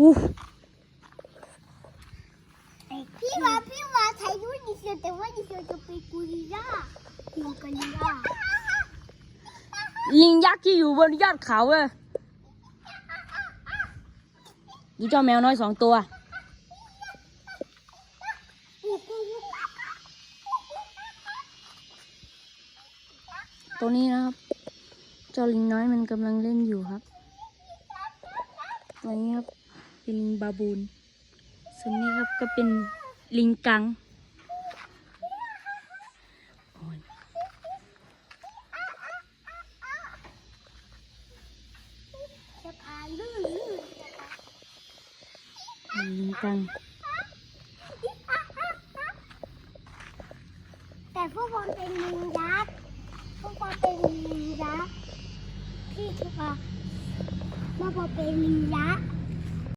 อู้พี่ว่าพี่ว่าไทยรู้ดิเชียวแต่ว่าดิเชียวจะไปกูริลล่าลิงกอริลล่าลิงยักษ์ที่อยู่บนยอดเขาเว้ยนี่เจ้าแมวน้อยสองตัวตัวนี้นะครับ เจ้าลิงน้อยมันกำลังเล่นอยู่ครับตัวนี้ครับ เป็นลิงบาบูน ส่วนนี้ครับก็เป็นลิงกังลิงกัง แต่พวกบอลเป็นลิงยักษ์พวกบอลเป็นลิงยักษ์พี่คิดว่าเมื่อบอลเป็นลิงยักษ์